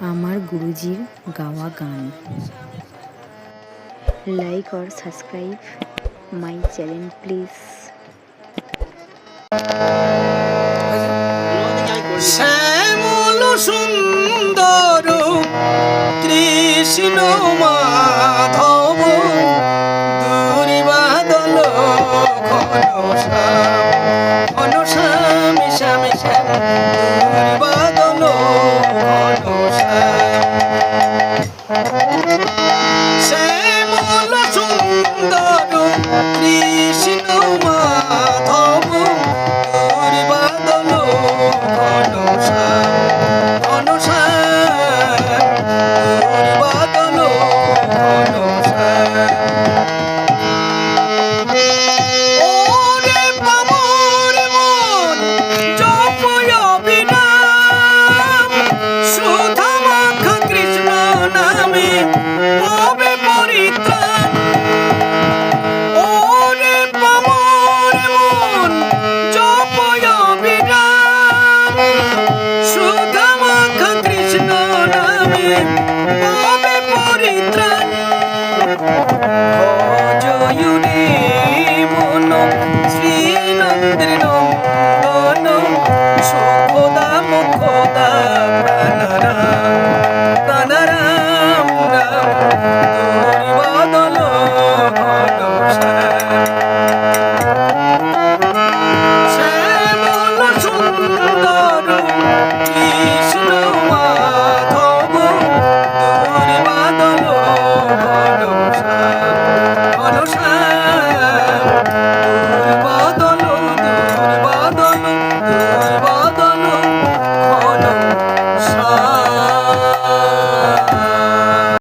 আমার গুরুজির গাওয়া গান। Like or subscribe my channel please সুন্দর কৃষ্ণ মাধব সুন্দর বিনাম সুধা মাখা কৃষ্ণ নামে হবে পরিত্রাণ। জয়ুরে মন শ্রীনন্দ্র